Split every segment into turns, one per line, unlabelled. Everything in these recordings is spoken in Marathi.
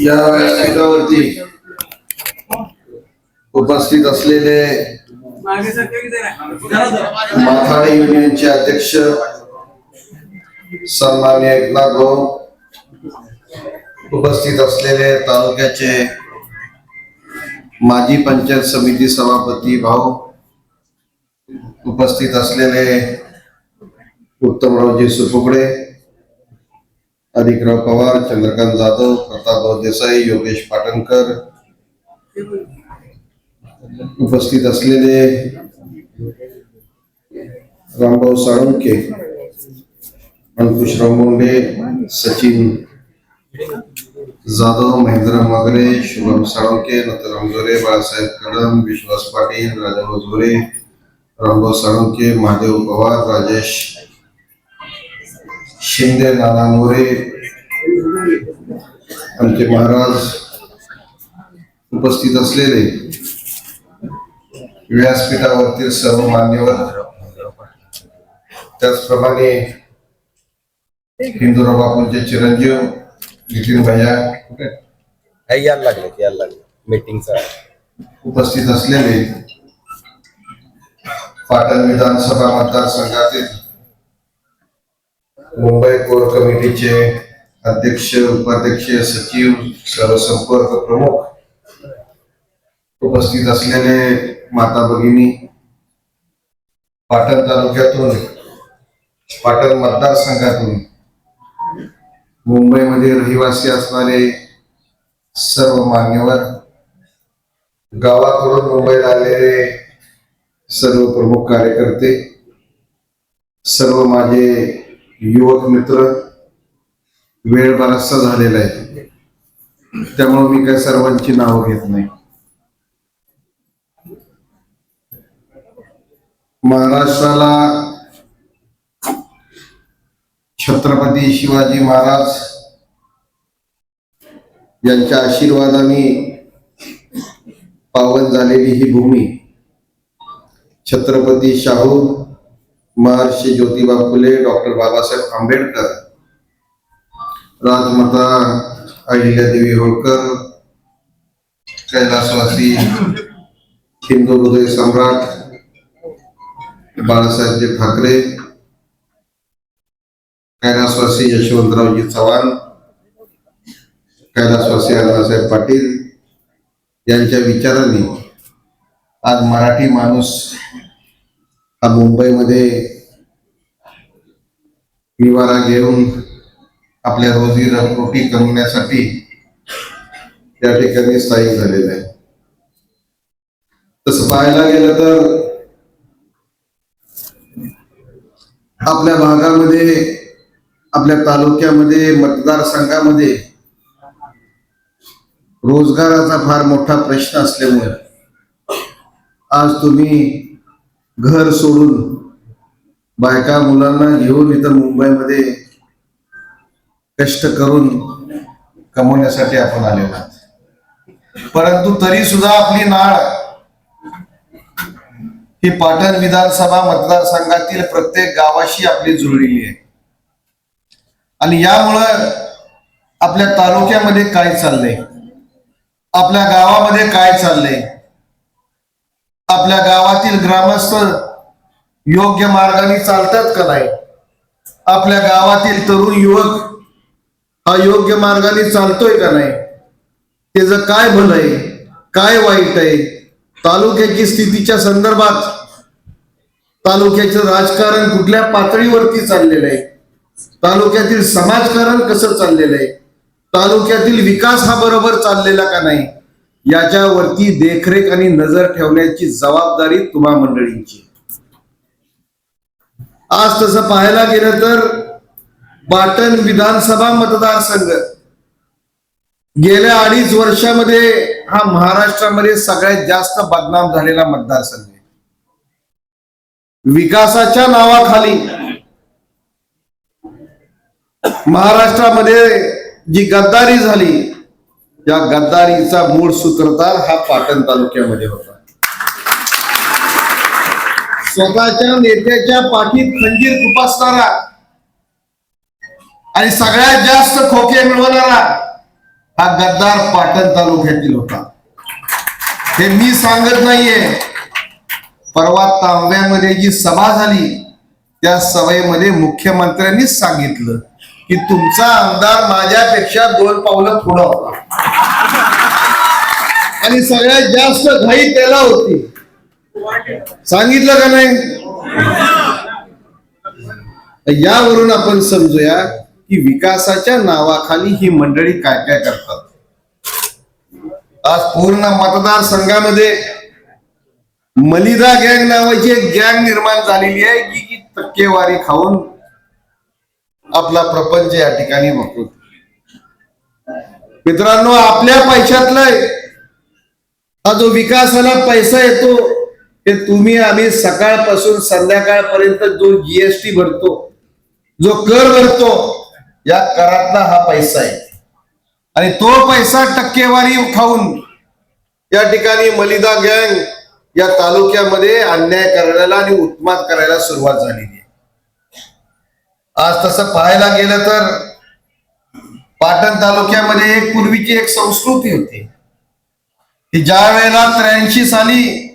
या व्यासपीठावरती उपस्थित असलेले माथाडी युनियनचे अध्यक्ष सन्मान्य एकनाथ भाऊ उपस्थित असलेले तालुक्याचे माजी पंचायत समिती सभापती भाऊ उपस्थित असलेले उत्तमरावजी सुपुकडे अधिकराव पवार चंद्रकांत जाधव प्रतापराव देसाई योगेश पाटणकर उपस्थित असलेले रामभाऊ साळुंके अंकुशराव मुंडे सचिन जाधव महेंद्र मगरे शुभम साळुंके नथराम जोरे बाळासाहेब कदम विश्वास पाटील राजाभाऊ जोरे रामभाऊ साळुंके महादेव पवार राजेश शिंदे नाना मोरे आमचे महाराज उपस्थित असलेले व्यासपीठावरतील सर्व मान्यवर त्याचप्रमाणे हिंदूराव बापूंचे चिरंजीव नितीन भैया?
हे यायला लागले यायला लागले मीटिंगचा
उपस्थित असलेले पाटण विधानसभा मतदारसंघातील मुंबई कोर कमिटीचे अध्यक्ष उपाध्यक्ष सचिव सर्वसंपर्क प्रमुख उपस्थित असलेले माता भगिनी पाटण तालुक्यातून पाटण मतदारसंघातून मुंबईमध्ये रहिवासी असणारे सर्व मान्यवर गावाकडून मुंबईला आलेले सर्व प्रमुख कार्यकर्ते सर्व माझे युवक मित्र वेळ बराचसा झालेला आहे. त्यामुळे मी काय सर्वांची नावं घेत नाही. महाराष्ट्राला छत्रपती शिवाजी महाराज यांच्या आशीर्वादाने पावन झालेली ही भूमी छत्रपती शाहू महर्षी ज्योतिबा फुले डॉक्टर बाबासाहेब आंबेडकर राजमाता अहिल्यादेवी होळकर कैलासवासी हिंदू हृदय सम्राट बाळासाहेबजी ठाकरे कैलासवासी यशवंतरावजी चव्हाण कैलासवासी अण्णासाहेब पाटील यांच्या विचारांनी आज मराठी माणूस मुंबईमध्ये निवारा घेऊन आपल्या रोजी रोटी कमवण्यासाठी त्या ठिकाणी स्थायिक झालेला आहे. तसं पाहायला गेलं तर आपल्या भागामध्ये आपल्या तालुक्यामध्ये मतदारसंघामध्ये रोजगाराचा फार मोठा प्रश्न असल्यामुळे आज तुम्ही घर सोडून बायका मुलांना घेऊन इथं मुंबईमध्ये कष्ट करून कमवण्यासाठी आपण आलेलो आहोत. परंतु तरी सुद्धा आपली नाळ ही पाटण विधानसभा मतदारसंघातील प्रत्येक गावाशी आपली जुळलेली आहे. आणि यामुळं आपल्या तालुक्यामध्ये काय चाललंय? आपल्या गावामध्ये काय चाललंय? आपल्या गावातील ग्रामस्थ योग्य मार्गाने चालतात का नाही? आपल्या गावातील तरुण युवक हा योग्य मार्गाने चालतोय का नाही? त्याचं काय भलं आहे? काय वाईट आहे? तालुक्याची स्थितीच्या संदर्भात तालुक्याचं राजकारण कुठल्या पातळीवरती चाललेलं आहे? तालुक्यातील समाजकारण कसं चाललेलं आहे? तालुक्यातील विकास हा बरोबर चाललेला का नाही? याच्यावरती देखरेख आणि नजर ठेवण्याची जबाबदारी तुम्हा मंडळींची आज तसं पाहायला गेलं तर पाटण विधानसभा मतदारसंघ गेल्या अडीच वर्षामध्ये हा महाराष्ट्रामध्ये सगळ्यात जास्त बदनाम झालेला मतदारसंघ आहे. विकासाच्या नावाखाली महाराष्ट्रामध्ये जी गद्दारी झाली या गद्दारीचा मूळ सूत्रधार हा पाटण तालुक्यामध्ये होता. स्वतःच्या नेत्याच्या पाठीत खंजीर खुपासणारा आणि सगळ्यात जास्त खोके मिळवणारा हा गद्दार पाटण तालुक्यातील होता. हे मी सांगत नाहीये. परवा तांब्यामध्ये जी सभा झाली त्या सभेमध्ये मुख्यमंत्र्यांनीच सांगितलं. की तुमचा आमदार माझ्यापेक्षा दोन पावलं पुढं होता. आणि सगळ्यात जास्त घाई त्याला होती. सांगितलं का नाही? यावरून आपण समजूया की विकासाच्या नावाखाली ही मंडळी काय काय करतात. आज पूर्ण मतदारसंघामध्ये मलिदा गँग नावाची एक गँग निर्माण झालेली आहे की टक्केवारी खाऊन आपला प्रपंच या ठिकाणी बघतो. मित्रांनो आपल्या पैशातला हा जो विकासाला पैसा येतो ते तुम्ही आम्ही सकाळपासून संध्याकाळपर्यंत जो जीएसटी भरतो जो कर भरतो या करातला हा पैसा आहे. आणि तो पैसा टक्केवारी खाऊन या ठिकाणी मलिदा गँग या तालुक्यामध्ये अन्याय करायला आणि उत्मात करायला सुरुवात झालेली आहे. आज तसं पाहायला गेलं तर पाटण तालुक्यामध्ये एक पूर्वीची एक संस्कृती होती. की ज्या वेळेला त्र्याऐंशी साली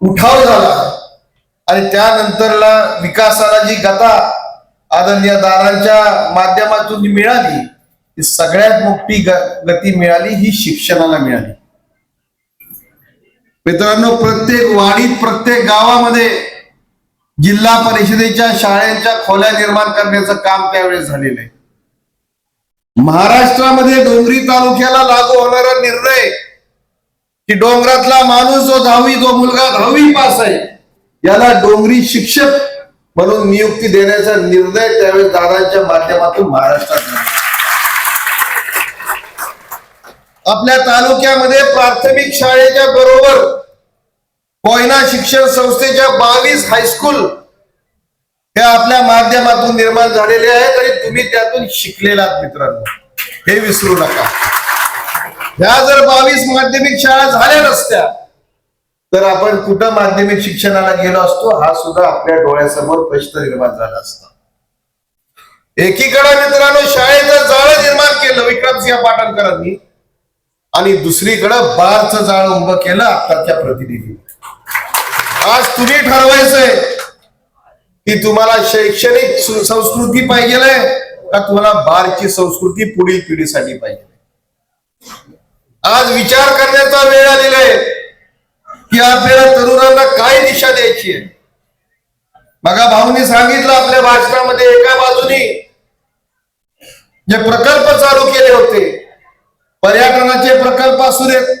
उठाव झाला आणि त्यानंतरला विकासाला जी गता आदरणीय दारांच्या माध्यमातून मिळाली ती सगळ्यात मोठी ग- गती मिळाली ही शिक्षणाला मिळाली. मित्रांनो प्रत्येक वाडीत प्रत्येक गावामध्ये जिल्हा परिषदेच्या शाळेच्या खोल्या निर्माण करण्याचं काम त्यावेळेस झालेलं आहे महाराष्ट्रामध्ये डोंगरी तालुक्याला लागू होणारा निर्णय की डोंगरातला माणूस जो दहावी जो मुलगा दहावी पास आहे याला डोंगरी शिक्षक म्हणून नियुक्ती देण्याचा निर्णय त्यावेळेस दादांच्या माध्यमातून महाराष्ट्रात झाला. आपल्या तालुक्यामध्ये प्राथमिक शाळेच्या बरोबर कोयना शिक्षण संस्थेच्या बावीस हायस्कूल हे आपल्या माध्यमातून निर्माण झालेले आहेत आणि तुम्ही त्यातून शिकलेला मित्रांनो. हे विसरू नका. ह्या जर बावीस माध्यमिक शाळा झाल्या नसत्या तर आपण कुठं माध्यमिक शिक्षणाला गेलो असतो? हा सुद्धा आपल्या डोळ्यासमोर प्रश्न निर्माण झाला असता. एकीकडे मित्रांनो शाळेचं जाळं निर्माण केलं विक्रमसिंह पाटणकरांनी आणि दुसरीकडं बारचं जाळ उभं केलं आत्ताच्या प्रतिनिधी आज तुम्ही ठरवायचंय की तुम्हाला शैक्षणिक संस्कृती पाहिजे का तुम्हाला बारची संस्कृती पुढील पिढीसाठी पाहिजे आज विचार करण्याचा वेळ आलेला आहे की आपल्याला तरुणांना काय दिशा द्यायची आहे? बघा भाऊनी सांगितलं आपल्या भाषणामध्ये एका बाजूनी जे प्रकल्प चालू केले होते पर्यटनाचे प्रकल्प असू देत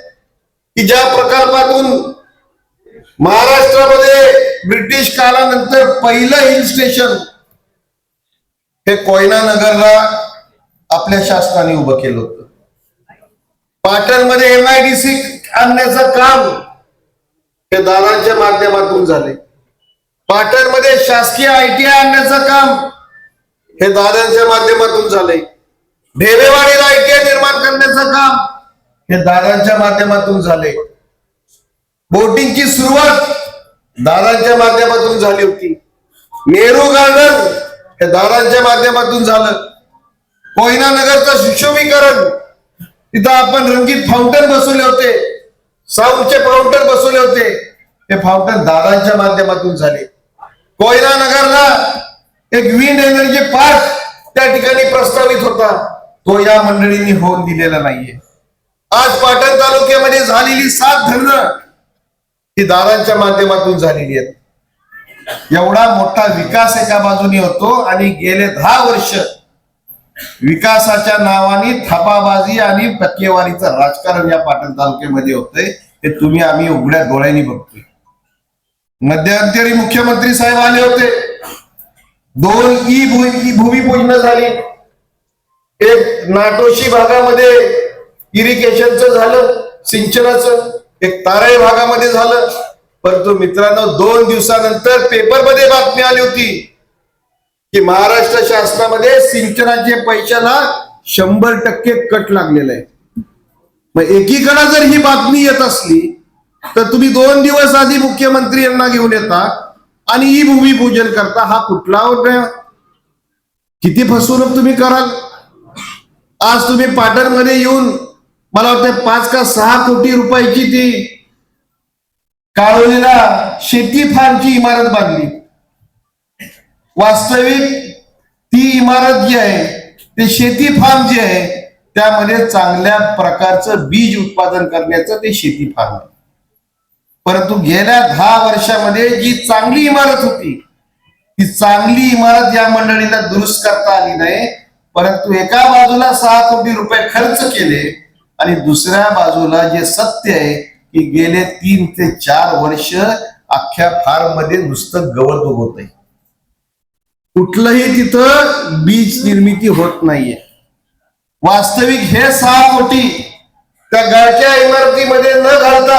की ज्या प्रकल्पातून महाराष्ट्रामध्ये ब्रिटिश काळानंतर पहिलं हिल स्टेशन हे कोयना नगरला आपल्या शासनाने उभं केलं होतं. पाटणमध्ये एम आय डी सी आणण्याचं काम हे दादांच्या माध्यमातून झाले. पाटणमध्ये शासकीय आय टी आय आणण्याचं काम हे दादांच्या माध्यमातून झाले. ढेरेवाडीला आय टी आय निर्माण करण्याचं काम हे दादांच्या माध्यमातून झाले. बोटिंगची सुरुवात दादांच्या माध्यमातून झाली होती. नेहरू गार्डन हे दादांच्या माध्यमातून झालं. कोयना नगरचं सुशोभीकरण. तिथं आपण रंगीत फाउंटन बसवले होते. साऊंडचे फाउंटन बसवले होते. हे फाउंटन दादांच्या माध्यमातून झाले. कोयना नगरला एक विंड एनर्जी पार्क त्या ठिकाणी प्रस्तावित होता. तो या मंडळींनी होऊन दिलेला नाहीये. आज पाटण तालुक्यामध्ये झालेली सात धरणं ही दादांच्या माध्यमातून झालेली आहेत. एवढा मोठा विकास एका बाजूनी होतो आणि गेले दहा वर्ष विकासाच्या नावाने थापाबाजी आणि टक्केवारीचं राजकारण या पाटण तालुक्यामध्ये होतंय. हे तुम्ही आम्ही उघड्या डोळ्यांनी बघतोय. मध्यंतरी मुख्यमंत्री साहेब आले होते. दोन ई भूमी भूमिपूजन झाली. एक नाटोशी भागामध्ये इरिगेशनचं झालं सिंचनाचं. एक ताराई भागामध्ये झालं. परंतु मित्रांनो दोन दिवसानंतर पेपरमध्ये बातमी आली होती की महाराष्ट्र शासनामध्ये सिंचनाच्या पैशाला शंभर टक्के कट लागलेला आहे. मग एकीकडे जर ही बातमी येत असली तर तुम्ही दोन दिवस आधी मुख्यमंत्री यांना घेऊन येता आणि ही भूमिपूजन करता. हा कुठला होता किती फसवणूक तुम्ही कराल? आज तुम्ही पाटणमध्ये येऊन मला वाटतं पाच का सहा कोटी रुपयाची ती काळोलीला शेती फार्मची इमारत बांधली. वास्तविक ती इमारत जी आहे ते शेती फार्म जे आहे त्यामध्ये चांगल्या प्रकारचं बीज उत्पादन करण्याचं ते शेती फार्म आहे. परंतु गेल्या दहा वर्षामध्ये जी चांगली इमारत होती ती चांगली इमारत या मंडळीला दुरुस्त करता आली नाही परंतु एका बाजूला सहा कोटी रुपये खर्च केले आणि दुसऱ्या बाजूला जे सत्य आहे की गेले तीन ते चार वर्ष अख्ख्या फार्ममध्ये नुसतं गवत उगवत आहे. कुठलंही तिथं बीज निर्मिती होत नाहीये. वास्तविक हे सहा कोटी त्या गाळच्या इमारतीमध्ये न घालता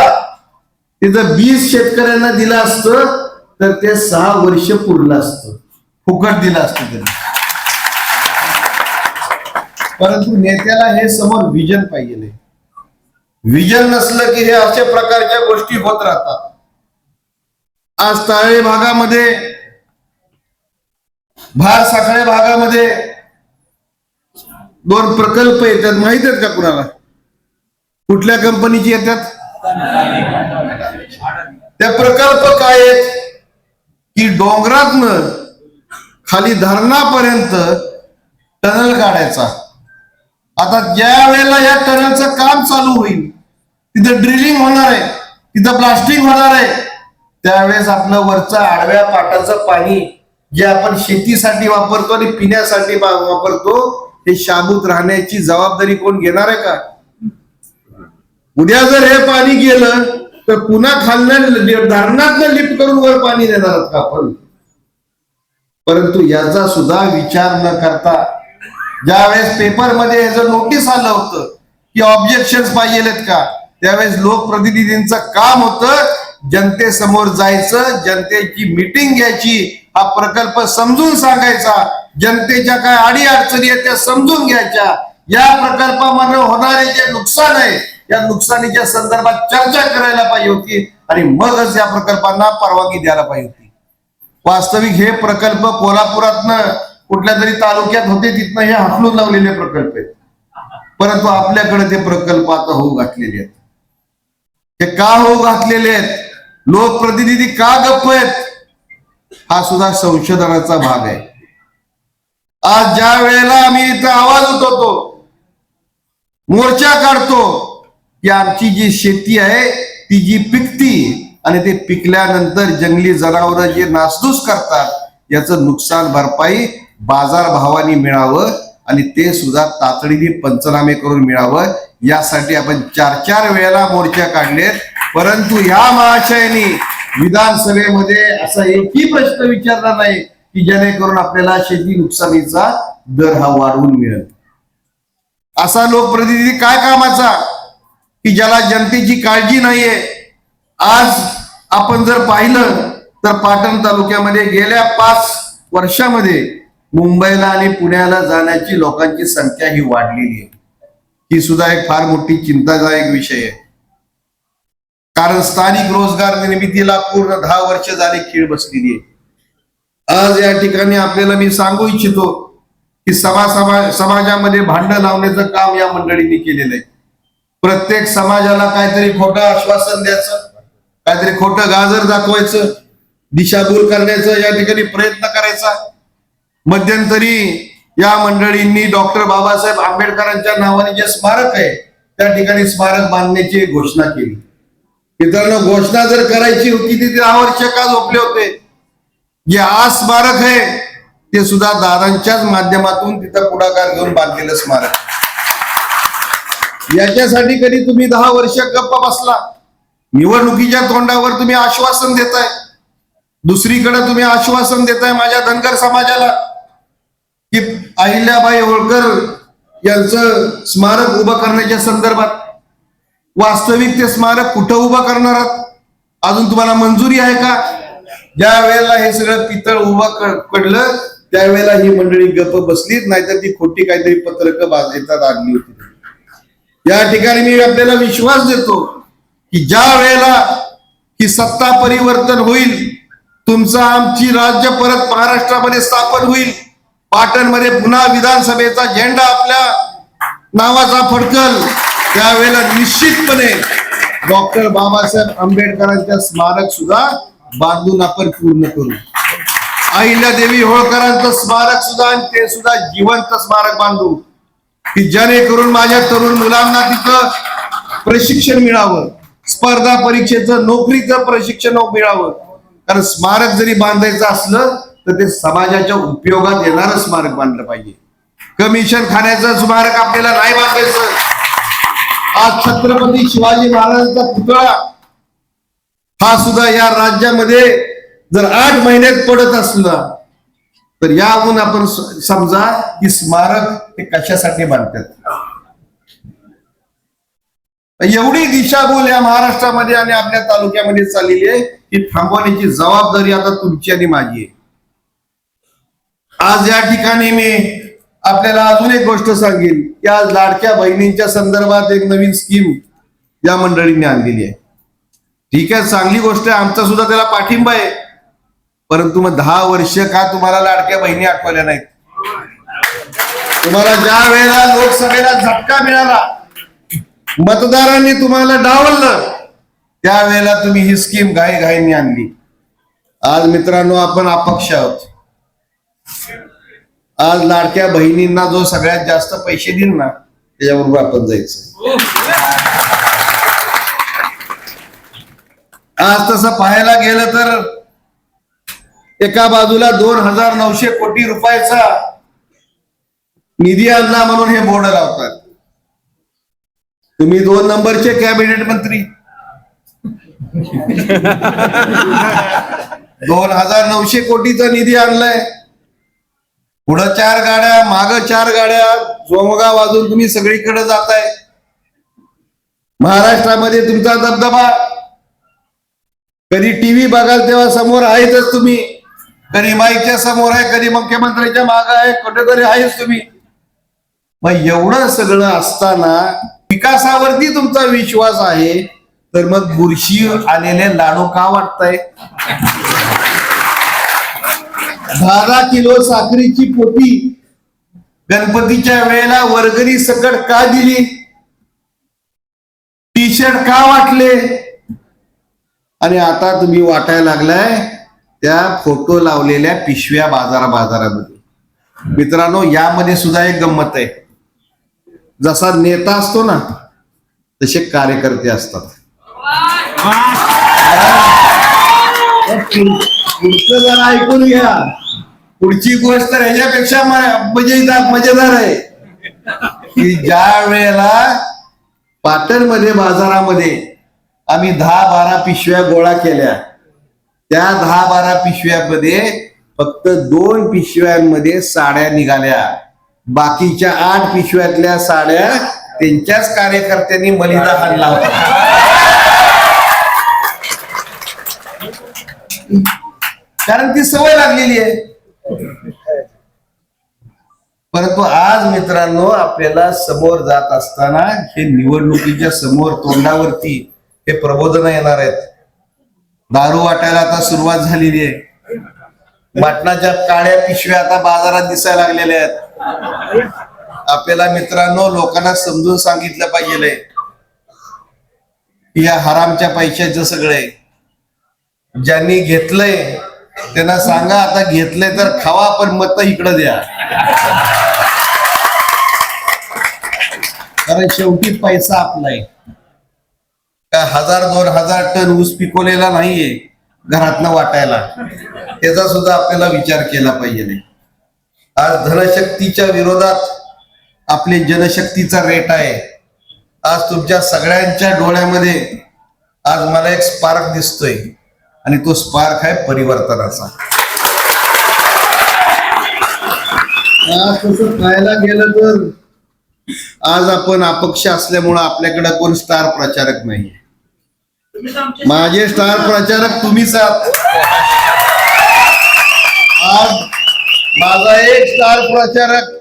तिथं बीज शेतकऱ्यांना दिलं असतं तर ते सहा वर्ष पुरलं असतं. फुकट दिलं असतं त्यांना. परंतु नेत्याला हे समोर विजन पाहिजे. विजन नसलं की हे अशा प्रकारच्या गोष्टी होत राहतात. आज ताळे भागामध्ये भार साखळे भागामध्ये दोन प्रकल्प येतात. माहीत आहेत का कुणाला? कुठल्या कंपनीची येतात? त्या प्रकल्प काय आहेत? की डोंगरातन खाली धरणापर्यंत टनल काढायचा. आता ज्या वेळेला या टनलचं काम चालू होईल तिथं ड्रिलिंग होणार आहे तिथं ब्लास्टिंग होणार आहे त्यावेळेस आपलं वरचं आडव्या पाटाचं पाणी जे आपण शेतीसाठी वापरतो आणि पिण्यासाठी वापरतो हे शाबूत राहण्याची जबाबदारी कोण घेणार आहे का? उद्या जर हे पाणी गेलं तर पुन्हा खालनं धरणातनं लिफ्ट करून वर पाणी देणार आहोत का आपण? परंतु याचा सुद्धा विचार न करता ज्यावेळेस पेपरमध्ये याचं नोटीस आलं होतं की ऑब्जेक्शन पाहिजेत का त्यावेळेस लोकप्रतिनिधींचं काम होतं जनतेसमोर जायचं जनतेची मिटिंग घ्यायची हा प्रकल्प समजून सांगायचा जनतेच्या काय अडी अडचणी आहेत त्या समजून घ्यायच्या. या प्रकल्पामध्ये होणारे जे नुकसान आहे या नुकसानीच्या संदर्भात चर्चा करायला पाहिजे होती आणि मगच या प्रकल्पांना परवानगी द्यायला पाहिजे होती. वास्तविक हे प्रकल्प कोल्हापुरातनं कुठल्या तरी तालुक्यात होते तिथनं हे हाकलून लावलेले प्रकल्प आहेत. परंतु आपल्याकडे ते प्रकल्प आता होऊ घातलेले आहेत. ते का होऊ घातलेले आहेत? लोकप्रतिनिधी का गप्प आहेत? हा सुद्धा संशोधनाचा भाग आहे. आज ज्या वेळेला आम्ही इथं आवाज उठवतो मोर्चा काढतो की आमची जी शेती आहे ती जी पिकती आणि ते पिकल्यानंतर जंगली जनावर जे नासधूस करतात याचं नुकसान भरपाई बाजार भावाने मिळावं आणि ते सुद्धा तातडीने पंचनामे करून मिळावं. यासाठी आपण चार चार वेळेला मोर्चा काढलेत. परंतु या महाशयानी विधानसभेमध्ये असा एकही प्रश्न विचारला नाही की जेणेकरून आपल्याला शेती नुकसानीचा दर हा वाढवून मिळेल. असा लोकप्रतिनिधी काय कामाचा? की ज्याला जनतेची काळजी नाहीये. आज आपण जर पाहिलं तर पाटण तालुक्यामध्ये गेल्या पाच वर्षामध्ये मुंबईला आणि पुण्याला जाण्याची लोकांची संख्या ही वाढलेली आहे. ही सुद्धा एक फार मोठी चिंतादायक विषय आहे. कारण स्थानिक रोजगार निर्मितीला पूर्ण दहा वर्ष झाली खीळ बसलेली आहे. आज या ठिकाणी आपल्याला मी सांगू इच्छितो की समा सभा समाजामध्ये भांडण लावण्याचं काम या मंडळींनी केलेलं आहे. प्रत्येक समाजाला काहीतरी खोटं आश्वासन द्यायचं काहीतरी खोटं गाजर दाखवायचं दिशाभूल करण्याचं या ठिकाणी प्रयत्न करायचा. मध्यंतरी या मंडळींनी डॉक्टर बाबासाहेब आंबेडकरांच्या नावाने जे स्मारक आहे त्या ठिकाणी स्मारक बांधण्याची घोषणा केली. मित्रांनो घोषणा जर करायची होती ती दहा वर्ष का झोपले होते. जे आज स्मारक आहे ते सुद्धा दादांच्याच माध्यमातून तिथं पुढाकार घेऊन बांधलेलं स्मारक याच्यासाठी कधी तुम्ही दहा वर्ष गप्प बसला. निवडणुकीच्या तोंडावर तुम्ही आश्वासन देताय. दुसरीकडे तुम्ही आश्वासन देताय माझ्या धनगर समाजाला. की अहिल्याबाई होळकर यांचं स्मारक उभं करण्याच्या संदर्भात वास्तविक ते स्मारक कुठं उभं करणार आहात? अजून तुम्हाला मंजुरी आहे का? ज्या वेळेला हे सगळं पितळ उभं पडलं त्यावेळेला ही मंडळी गप्प बसलीत नाहीतर ती खोटी काहीतरी पत्रक बाजतात आणली होती. या ठिकाणी मी आपल्याला विश्वास देतो की ज्या वेळेला ही सत्ता परिवर्तन होईल तुमचा आमची राज्य परत महाराष्ट्रामध्ये स्थापन होईल पाटणमध्ये पुन्हा विधानसभेचा झेंडा आपल्या नावाचा फडकल. त्यावेळेला निश्चितपणे डॉक्टर बाबासाहेब आंबेडकरांच्या स्मारक सुद्धा बांधून आपण पूर्ण करू. अहिल्यादेवी होळकरांचं स्मारक सुद्धा आणि ते सुद्धा जिवंत स्मारक बांधू. की जेणेकरून माझ्या तरुण मुलांना तिथं प्रशिक्षण मिळावं. स्पर्धा परीक्षेचं नोकरीचं प्रशिक्षण मिळावं. कारण स्मारक जरी बांधायचं असलं तर ते समाजाच्या उपयोगात येणारं स्मारक बांधलं पाहिजे. कमिशन खाण्याचं स्मारक आपल्याला नाही बांधायचं. आज छत्रपती शिवाजी महाराजांचा पुतळा हा सुद्धा या राज्यामध्ये जर आठ महिन्यात पडत असला तर याहून आपण समजा की स्मारक ते कशासाठी बांधतात? एवढी दिशाभूल या महाराष्ट्रामध्ये आणि आपल्या तालुक्यामध्ये चाललेली आहे की थांबवण्याची जबाबदारी आता तुमची आणि माझी आहे. आज या ठिकाणी मी आपल्याला अजून एक गोष्ट सांगेन. की आज लाडक्या बहिणींच्या संदर्भात एक नवीन स्कीम या मंडळींनी आणलेली आहे. ठीक आहे चांगली गोष्ट आहे. आमचा सुद्धा त्याला पाठिंबा आहे. परंतु मग दहा वर्ष का तुम्हाला लाडक्या बहिणी आठवल्या नाहीत? तुम्हाला ज्या वेळेला लोकसभेला झटका मिळाला मतदारांनी तुम्हाला डावललं त्यावेळेला तुम्ही ही स्कीम घाई घाईने आणली. आज मित्रांनो आपण अपक्ष आहोत. आज लाडक्या बहिणींना जो सगळ्यात जास्त पैसे देईल ना त्याच्याबरोबर आपण जायचं. आज तसं पाहायला गेलं तर एका बाजूला दोन हजार नऊशे कोटी रुपयाचा निधी आणला म्हणून हे बोर्ड लावतात. तुम्ही दोन नंबरचे कॅबिनेट मंत्री. दोन हजार नऊशे कोटीचा निधी आणलाय. पुढं चार गाड्या माग चार गाड्या जोमगा वाजून तुम्ही सगळीकडे जाताय. महाराष्ट्रामध्ये तुमचा दबदबा. कधी टीव्ही बघाल तेव्हा समोर आहेतच तुम्ही. कधी माईकच्या समोर आहे कधी मुख्यमंत्र्यांच्या माग आहे कुठेतरी आहेच तुम्ही. मग एवढं सगळं असताना विकासावरती तुमचा विश्वास आहे तर मग बुरशी आलेले लाडू का वाटताय? दहा किलो साखरेची पोटी गणपतीच्या वेळेला वर्गणी सकट का दिली? टी शर्ट का वाटले? आणि आता तुम्ही वाटायला लागलाय त्या फोटो लावलेल्या पिशव्या बाजारा बाजारामध्ये. मित्रांनो यामध्ये सुद्धा एक गंमत आहे. जसा नेता असतो ना तसे कार्यकर्ते असतात. पुढचं जरा ऐकून घ्या. पुढची गोष्ट तर ह्याच्यापेक्षा मजेदार मजेदार आहे. की ज्या वेळेला पाटणमध्ये बाजारामध्ये आम्ही दहा बारा पिशव्या गोळा केल्या त्या दहा बारा पिशव्यामध्ये फक्त दोन पिशव्यांमध्ये साड्या निघाल्या. बाकीच्या आठ पिशव्यातल्या साड्या त्यांच्याच कार्यकर्त्यांनी मलिदा हाणला होता. कारण ती सवय लागलेली आहे. परंतु आज मित्रांनो आपल्याला समोर जात असताना हे निवडणुकीच्या समोर तोंडावरती हे प्रबोधन येणार आहेत. दारू वाटायला आता सुरुवात झालेली आहे. मटणाच्या काळ्या पिशव्या आता बाजारात दिसायला लागलेल्या आहेत. आपल्याला मित्रांनो लोकांना समजून सांगितलं पाहिजे. या हरामच्या पैशाचं सगळे ज्यांनी घेतलंय त्यांना सांगा आता घेतले तर खावा पण मत इकडं द्या. कारण शेवटी पैसा आपला आहे का हजार दोन हजार टन ऊस पिकवलेला नाहीये घरातनं वाटायला. त्याचा सुद्धा आपल्याला विचार केला पाहिजे. आज धनशक्तीच्या विरोधात आपले जनशक्तीचा रेट आहे. आज तुमच्या सगळ्यांच्या डोळ्यामध्ये आज मला एक स्पार्क दिसतोय. आणि तो स्पार्क आहे परिवर्तनाचा. आज तसं पाहायला गेलं तर आज आपण अपक्ष असल्यामुळं आपल्याकडे कोण स्टार प्रचारक नाही माझे स्टार प्रचारक तुम्हीच आहात. आज माझा एक स्टार प्रचारक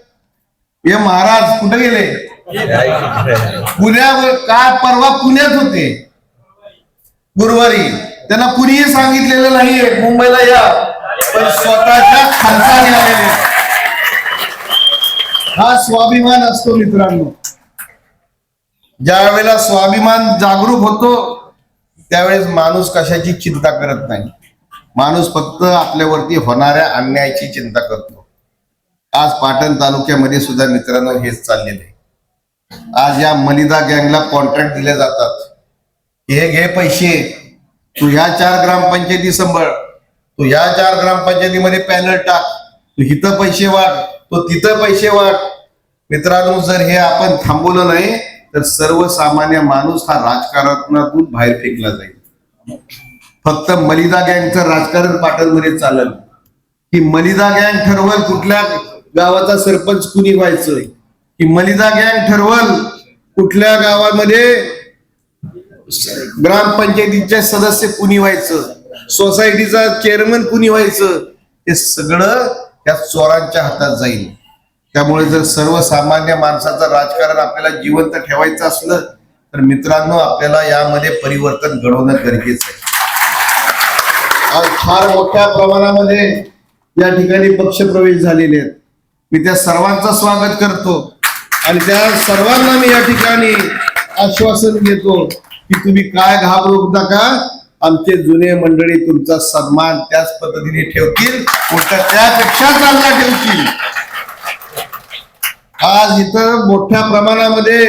हे महाराज कुठे गेले? पुण्यावर काय परवा पुण्यात होते? गुरुवारी. त्यांना कुणीही सांगितलेलं नाहीये मुंबईला या. पण स्वतःच्या खर्चाने आलेले. हा स्वाभिमान असतो मित्रांनो. ज्या वेळेला स्वाभिमान जागरूक होतो त्यावेळेस माणूस कशाची चिंता करत नाही. माणूस फक्त आपल्यावरती होणाऱ्या अन्यायाची चिंता करतो. आज पाटण तालुक्यामध्ये सुद्धा मित्रांनो हेच चाललेलं आहे. आज या मलिदा गँगला कॉन्ट्रॅक्ट दिले जातात. हे घे पैसे. तू ह्या चार ग्रामपंचायती सांभाळ. तू ह्या चार ग्रामपंचायतीमध्ये पॅनल टाक. तू इथं पैसे वाढ. तो तिथं पैसे वाढ. मित्रांनो जर हे आपण थांबवलं नाही तर सर्वसामान्य माणूस हा राजकारणातून बाहेर फेकला जाईल. फक्त मलिदा गँगचं राजकारण पाटणमध्ये चाललं. की मलिदा गँग ठरवल कुठल्या गावाचा सरपंच कुणी व्हायचं? की मलिदा गँग ठरवल कुठल्या गावामध्ये ग्रामपंचायतीचे सदस्य कुणी व्हायचं? सोसायटीचा चेअरमन कुणी व्हायचं? हे सगळं त्या चोरांच्या हातात जाईल. त्यामुळे जर सर्वसामान्य माणसाचं राजकारण आपल्याला जिवंत ठेवायचं असलं तर मित्रांनो आपल्याला यामध्ये परिवर्तन घडवणं गरजेचं आहे. आज फार मोठ्या प्रमाणामध्ये या ठिकाणी पक्षप्रवेश झालेले आहेत. मी त्या सर्वांचं स्वागत करतो आणि त्या सर्वांना मी या ठिकाणी आश्वासन देतो की तुम्ही काय घाबरू नका. आमचे जुने मंडळी तुमचा सन्मान त्याच पद्धतीने ठेवतील त्यापेक्षा चांगला ठेवतील. आज इथं मोठ्या प्रमाणामध्ये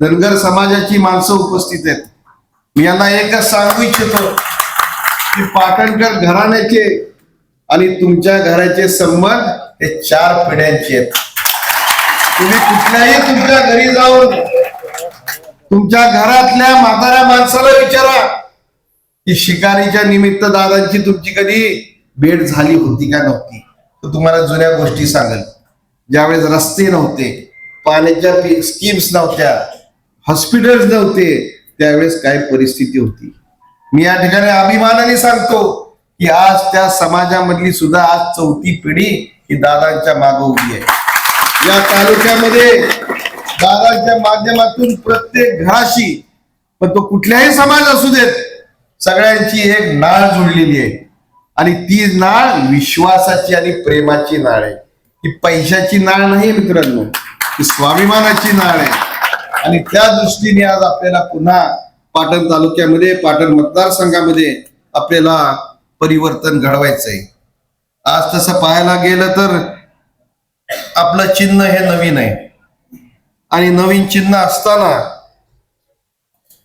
धनगर समाजाची माणसं उपस्थित आहेत. मी यांना एकच सांगू इच्छितो की पाटणकर घराण्याचे आणि तुमच्या घराचे संबंध हे चार पिढ्यांचे आहेत. तुम्ही कुठल्याही तुमच्या घरी जाऊन तुमच्या घरातल्या म्हाताऱ्या माणसाला विचारा. की शिकारीच्या निमित्त दादांची तुमची कधी भेट झाली होती का नव्हती? तर तुम्हाला जुन्या गोष्टी सांगेल. ज्यावेळेस रस्ते नव्हते पाण्याच्या स्कीम्स नव्हत्या हॉस्पिटल्स नव्हते त्यावेळेस काय परिस्थिती होती? मी या ठिकाणी अभिमानाने सांगतो की आज त्या समाजामधली सुद्धा आज चौथी पिढी ही दादांच्या मागे उभी आहे. या तालुक्यामध्ये दादांच्या माध्यमातून प्रत्येक घराशी पण तो कुठल्याही समाज असू देत सगळ्यांची एक नाळ जुळलेली आहे. आणि ती नाळ विश्वासाची आणि प्रेमाची नाळ आहे. ही पैशाची नाळ नाही मित्रांनो ही स्वाभिमानाची नाळ आहे. आणि त्या दृष्टीने आज आपल्याला पुन्हा पाटण तालुक्यामध्ये पाटण मतदारसंघामध्ये आपल्याला परिवर्तन घडवायचंय. आज तसं पाहायला गेलं तर आपलं चिन्ह हे नवीन आहे. आणि नवीन चिन्ह असताना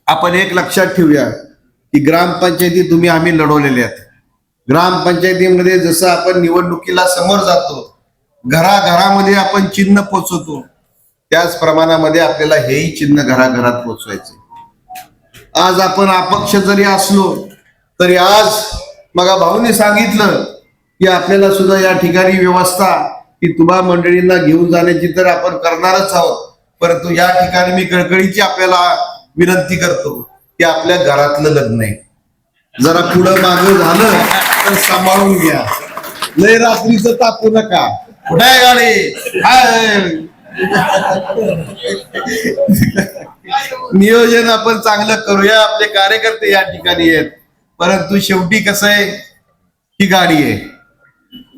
आपण एक लक्षात ठेवूया की ग्रामपंचायती तुम्ही आम्ही लढवलेल्या आहेत. ग्रामपंचायतीमध्ये जसं आपण निवडणुकीला समोर जातो घराघरामध्ये आपण चिन्ह पोचवतो त्याच प्रमाणामध्ये आपल्याला हेही चिन्ह घराघरात पोचवायचे. आज आपण अपक्ष जरी असलो तरी आज मग भाऊनी सांगितलं की आपल्याला सुद्धा या ठिकाणी व्यवस्था की तुम्हा मंडळींना घेऊन जाण्याची तर आपण करणारच आहोत. परंतु या ठिकाणी मी कळकळीची आपल्याला विनंती करतो की आपल्या घरातलं लग्न आहे. जरा पुढं मागं झालं तर सांभाळून घ्या. लय रात्रीचं तापू नका. कुठे आहे गाडी? हाय. नियोजन आपण चांगलं करूया. आपले कार्यकर्ते या ठिकाणी आहेत. परंतु शेवटी कसं आहे? ही गाडी आहे.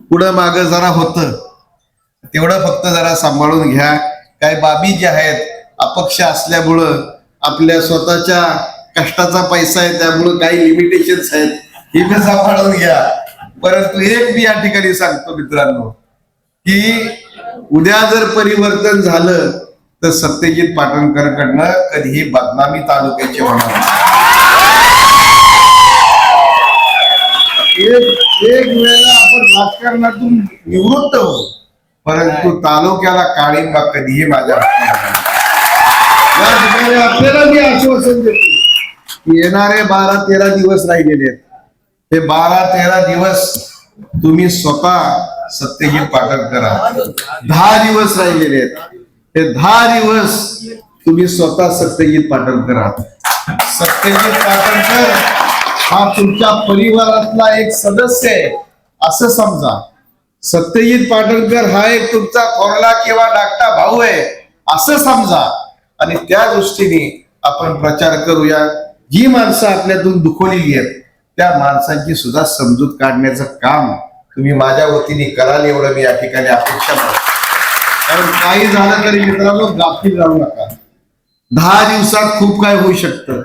पुढं माग जरा होत. तेवढं फक्त जरा सांभाळून घ्या. काही बाबी ज्या आहेत अपक्ष असल्यामुळं आपल्या स्वतःच्या कष्टाचा पैसा आहे त्यामुळं काही लिमिटेशन्स आहेत. हे मी सांभाळून घ्या. परंतु एक मी या ठिकाणी सांगतो मित्रांनो की उद्या जर परिवर्तन झालं तर सत्यजित पाटणकरकडनं कधीही बदनामी तालुक्याची होणार एक एक वेळेला आपण राजकारणातून निवृत्त होऊ. परंतु तालुक्याला काळिंबा कधीही माझ्या. या ठिकाणी आपल्याला मी आश्वासन देतो की येणारे बारा तेरा दिवस राहिलेले आहेत. हे बारा तेरा दिवस तुम्ही स्वतः सत्यजित पाटण आहात दहा दिवस राहिलेले आहेत. हे दहा दिवस तुम्ही स्वतः सत्यजित पाटणकर आहात सत्यजित पाटणकर हा तुमच्या परिवारातला एक सदस्य आहे. असं समजा. सत्यजित पाटणकर हा एक तुमचा थोरला किंवा धाकटा भाऊ आहे असं समजा. आणि त्या दृष्टीने आपण प्रचार करूया. जी माणसं आपल्यातून दुखवलेली आहेत त्या माणसांची सुद्धा समजूत काढण्याचं काम तुम्ही माझ्या वतीने कराल एवढं मी या ठिकाणी अपेक्षा करतो. कारण काही झालं तरी मित्रांनो गाफील राहू नका. दहा दिवसात खूप काय होऊ शकतं.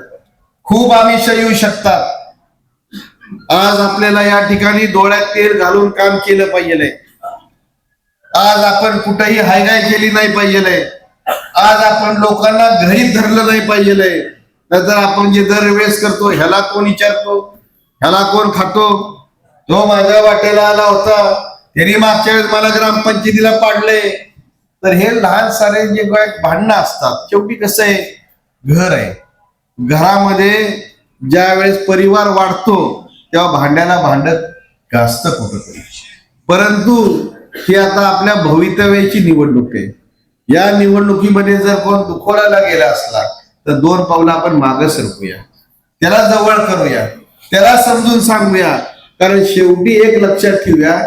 खूप आमिष येऊ शकतात. आज आपल्याला या ठिकाणी डोळ्यात तेल घालून काम केलं पाहिजे. आज आपण कुठेही हायगाय केली नाही पाहिजे. आज आपण लोकांना घरी धरलं नाही पाहिजे. नाहीतर आपण जे दरवेळेस करतो ह्याला कोण विचारतो? ह्याला कोण खातो? तो माझ्या वाटेला आला होता. त्यांनी मागच्या वेळेस मला ग्रामपंचायतीला पाडले. तर हे लहान सारे जे काय भांडणं असतात शेवटी कसं आहे? घर आहे. घरामध्ये ज्या वेळेस परिवार वाढतो तेव्हा भांड्याला भांडत गाजत कुठंतरी परंतु ही आता आपल्या भवितव्याची निवडणूक आहे. या निवडणुकीमध्ये जर कोण दुखवण्याला गेला असला तर दोन पावलं आपण मागे सरकूया. त्याला जवळ करूया. त्याला समजून सांगूया. कारण शेवटी एक लक्षात ठेवूया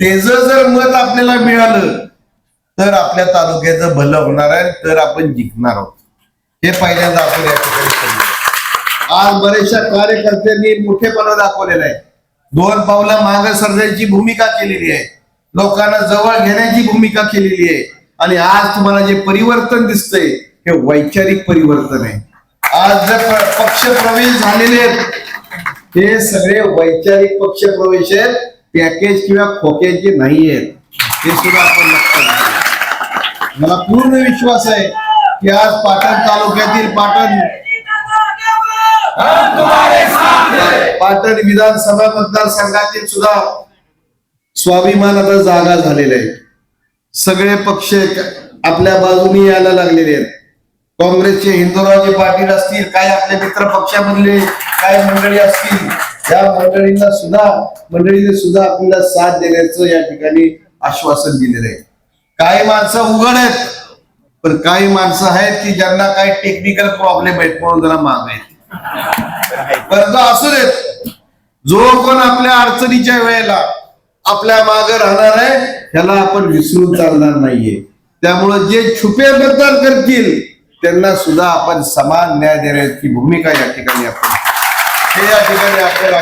तेज जर मत आपल्याला मिळालं तर आपल्या तालुक्याचं भलं होणार आहे तर आपण जिंकणार आहोत. हे पहिल्यांदा आपण या ठिकाणी आज बरेचशा कार्यकर्त्यांनी मोठेपणा दाखवलेला आहे. दोन पावलं मागे सरण्याची भूमिका केलेली आहे. लोकांना जवळ घेण्याची भूमिका केलेली आहे. आणि आज तुम्हाला जे परिवर्तन दिसतंय हे वैचारिक परिवर्तन आहे. आज जर पक्ष प्रवेश झालेले आहेत हे सगळे वैचारिक पक्ष प्रवेश आहेत पॅकेज किंवा खोक्याचे नाही आहेत. हे सुद्धा आपण लक्षात मला पूर्ण विश्वास आहे की आज पाटण तालुक्यातील पाटण पाटण विधानसभा मतदारसंघातील सुद्धा स्वाभिमानाचा जागा झालेले आहे. सगळे पक्ष आपल्या बाजूने यायला लागलेले आहेत. काँग्रेसचे हिंदुरावजी पाटील असतील काही आपल्या मित्र पक्षामधले काही मंडळी असतील त्या मंडळींना सुद्धा मंडळीने सुद्धा आपल्याला साथ देण्याचं या ठिकाणी आश्वासन दिलेलं आहे. काही माणसं उघड आहेत पण काही माणसं आहेत की ज्यांना काही टेक्निकल प्रॉब्लेम आहेत म्हणून जरा माग आहेत. परंतु असू देत. जो कोण आपल्या अडचणीच्या वेळेला आपल्या मागे राहणार आहे त्याला आपण विसरून चालणार नाहीये. त्यामुळं जे छुपे मतदार करतील त्यांना सुद्धा आपण समान न्याय देण्याची भूमिका या ठिकाणी आपण हे या ठिकाणी आपल्याला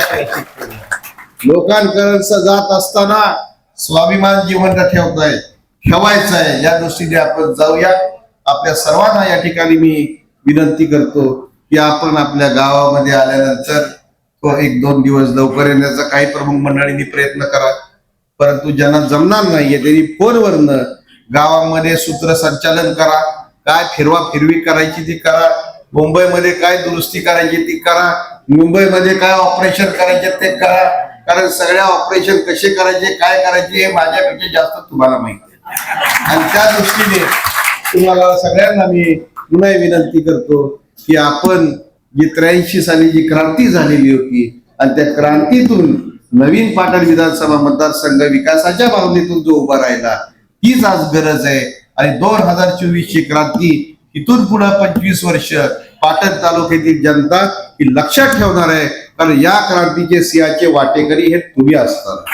लोकांकडे जात असताना स्वाभिमान जिवंत ठेवताय ठेवायचं आहे या दृष्टीने आपण जाऊया. आपल्या सर्वांना या ठिकाणी मी विनंती करतो. की आपण आपल्या गावामध्ये आल्यानंतर तो एक दोन दिवस लवकर येण्याचा काही प्रमुख मंडळींनी प्रयत्न करा. परंतु ज्यांना जमणार नाहीये त्यांनी फोनवरनं गावामध्ये सूत्रसंचालन करा. काय फिरवा फिरवी करायची ती करा. मुंबईमध्ये काय दुरुस्ती करायची ती करा. मुंबईमध्ये काय ऑपरेशन करायचे ते करा. कारण सगळ्या ऑपरेशन कसे करायचे काय करायचे हे माझ्यापेक्षा जास्त तुम्हाला माहिती आहे. आणि त्या दृष्टीने तुम्हाला सगळ्यांना मी पुन्हा विनंती करतो की आपण जी त्र्याऐंशी साली जी क्रांती झालेली होती आणि त्या क्रांतीतून नवीन पाटण विधानसभा मतदारसंघ विकासाच्या भावनेतून जो उभा राहिला हीच आज गरज आहे. आणि दोन हजार चोवीस ची क्रांती इथून पुढे पंचवीस वर्ष पाटण तालुक्यातील जनता ही लक्षात ठेवणार आहे. कारण या क्रांतीचे सिंहाचे वाटेकरी हे तुम्ही असतात.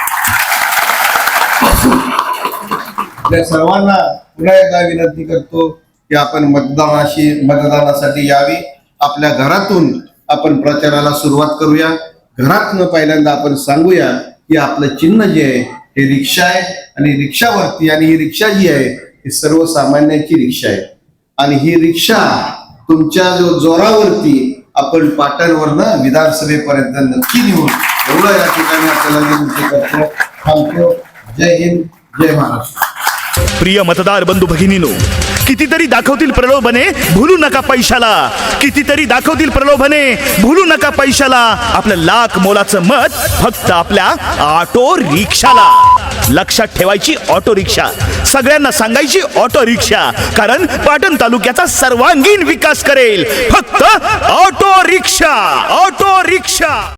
त्या सर्वांना पुन्हा एकदा विनंती करतो. की आपण मतदानाशी मतदानासाठी यावी. आपल्या घरातून आपण प्रचाराला सुरुवात करूया. घरातनं पहिल्यांदा आपण सांगूया की आपलं चिन्ह जे आहे हे रिक्षा आहे आणि रिक्षावरती आणि ही रिक्षा जी आहे ही सर्वसामान्यांची रिक्षा आहे. आणि ही रिक्षा तुमच्या जो जोरावरती आपण पाटणवरनं विधानसभेपर्यंत नक्की नेऊन एवढं या ठिकाणी आपल्याला विनंती करतो थांबतो जय हिंद जय महाराष्ट्र.
प्रिय मतदार बंधू भगिनीनो कितीतरी दाखवतील प्रलोभने भुलू नका पैशाला. कितीतरी दाखवतील प्रलोभने भुलू नका पैशाला. आपलं लाख मोलाचं मत फक्त आपल्या ऑटो रिक्षाला. लक्षात ठेवायची ऑटो रिक्षा. सगळ्यांना सांगायची ऑटो रिक्षा. कारण पाटण तालुक्याचा सर्वांगीण विकास करेल. फक्त ऑटो रिक्षा. Auto rickshaw.